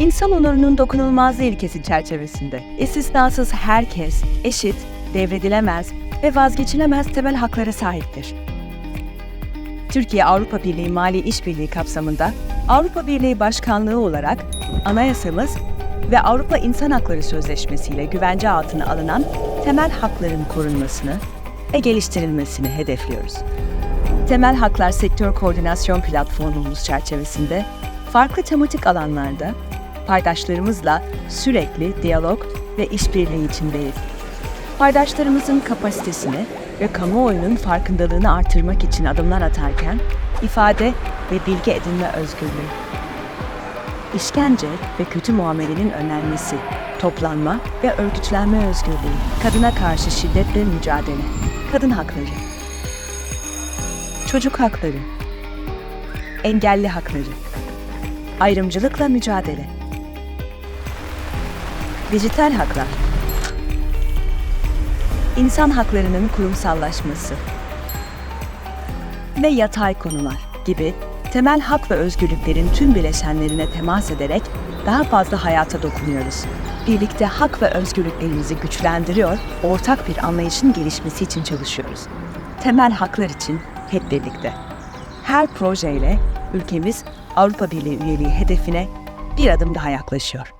İnsan onurunun dokunulmazlığı ilkesi çerçevesinde istisnasız herkes eşit, devredilemez ve vazgeçilemez temel haklara sahiptir. Türkiye Avrupa Birliği Mali İşbirliği kapsamında Avrupa Birliği Başkanlığı olarak anayasamız ve Avrupa İnsan Hakları Sözleşmesi ile güvence altına alınan temel hakların korunmasını ve geliştirilmesini hedefliyoruz. Temel Haklar Sektör Koordinasyon Platformumuz çerçevesinde farklı tematik alanlarda paydaşlarımızla sürekli diyalog ve işbirliği içindeyiz. Paydaşlarımızın kapasitesini ve kamuoyunun farkındalığını artırmak için adımlar atarken ifade ve bilgi edinme özgürlüğü. İşkence ve kötü muamelenin önlenmesi, toplanma ve örgütlenme özgürlüğü, kadına karşı şiddetle mücadele, kadın hakları, çocuk hakları, engelli hakları, ayrımcılıkla mücadele, dijital haklar, insan haklarının kurumsallaşması ve yatay konular gibi temel hak ve özgürlüklerin tüm bileşenlerine temas ederek daha fazla hayata dokunuyoruz. Birlikte hak ve özgürlüklerimizi güçlendiriyor, ortak bir anlayışın gelişmesi için çalışıyoruz. Temel haklar için hep birlikte. Her projeyle ülkemiz Avrupa Birliği üyeliği hedefine bir adım daha yaklaşıyor.